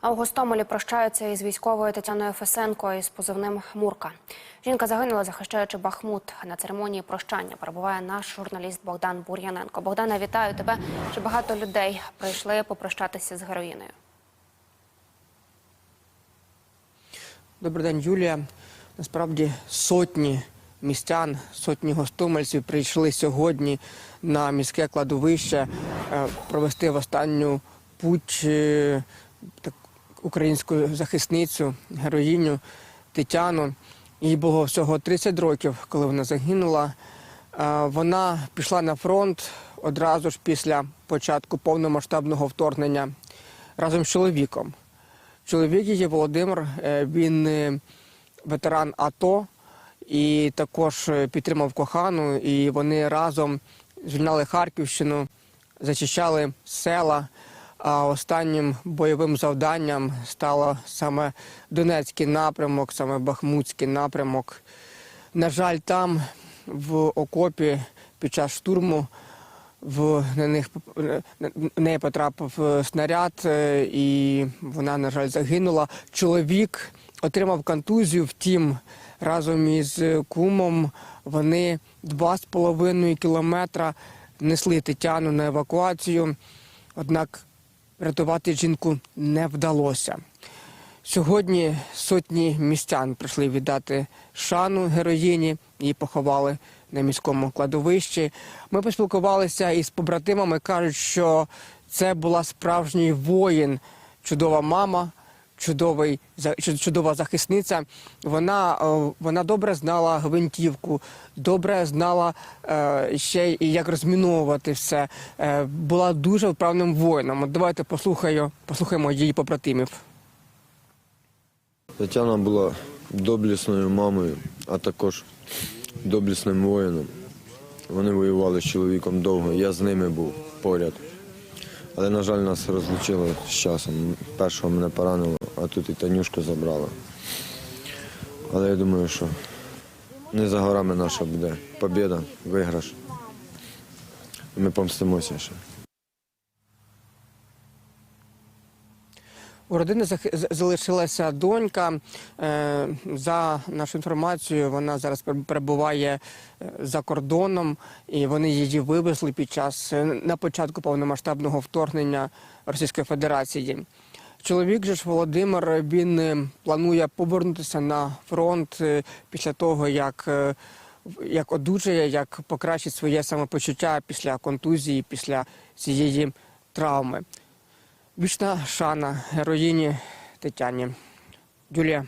А у Гостомелі прощаються із військовою Тетяною Фесенко із позивним Мурка. Жінка загинула, захищаючи Бахмут. На церемонії прощання перебуває наш журналіст Богдан Бур'яненко. Богдане, вітаю тебе. Чи багато людей прийшли попрощатися з героїною? Добрий день, Юлія. Насправді сотні містян, сотні гостомельців прийшли сьогодні на міське кладовище е, провести в останню путь е, українську захисницю, героїню Тетяну. Їй було всього 30 років, коли вона загинула. Е, Вона пішла на фронт одразу ж після початку повномасштабного вторгнення разом з чоловіком. Чоловік її Володимир, е, він е, ветеран АТО і також підтримав кохану. І вони разом звільняли Харківщину, зачищали села. А останнім бойовим завданням стало саме Донецький напрямок, саме Бахмутський напрямок. На жаль, там в окопі під час штурму в на них на неї потрапив е, снаряд, е, і вона, на жаль, загинула. Чоловік отримав контузію. Втім, разом із кумом вони два з половиною кілометра несли Тетяну на евакуацію. Однак рятувати жінку не вдалося. Сьогодні сотні містян прийшли віддати шану героїні, її поховали на міському кладовищі. Ми поспілкувалися із побратимами, кажуть, що це була справжній воїн, чудова мама, чудовий, чудова захисниця. Вона, е, вона добре знала гвинтівку, добре знала е, ще і як розміновувати все. Е, була дуже вправним воїном. От давайте послухаю, послухаємо її побратимів. Тетяна була доблісною мамою, а також доблісним воїном. Вони воювали з чоловіком довго, я з ними був поряд. Але, на жаль, нас розлучили з часом. Першого мене поранило, а тут і Танюшку забрали. Але я думаю, що не за горами наша буде побіда, виграш. Ми помстимося ще. У родини залишилася донька. Е, За нашу інформацією, вона зараз перебуває е, за кордоном, і вони її вивезли під час е, на початку повномасштабного вторгнення Російської Федерації. Чоловік же ж Володимир він планує повернутися на фронт після того, як, як одужає, як покращить своє самопочуття після контузії, після цієї травми. Вічна шана героїні Тетяні. Юлія.